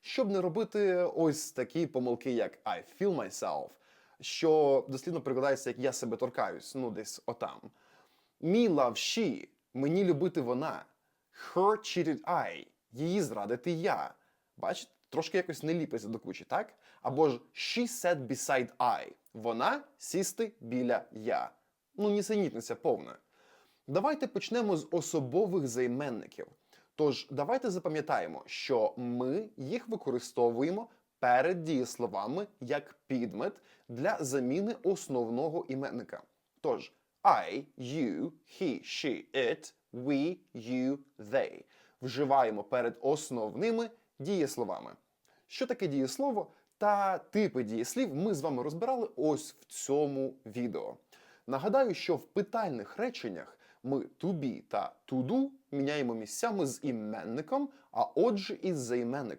щоб не робити ось такі помилки, як I feel myself, що дослідно перекладається як я себе торкаюсь, ну десь отам. Me love she, мені любити вона. Her cheated I, її зрадити я. Бачите, трошки якось не ліпиться до кучі, так? Або ж she sat beside I, вона сісти біля я. Ну, нісенітниця повна. Давайте почнемо з особових займенників. Тож давайте запам'ятаємо, що ми їх використовуємо перед дієсловами як підмет для заміни основного іменника. Тож I, you, he, she, it, we, you, they вживаємо перед основними дієсловами. Що таке дієслово та типи дієслів ми з вами розбирали ось в цьому відео. Нагадаю, що в питальних реченнях ми to be та to do міняємо місцями з іменником, а отже із займенником.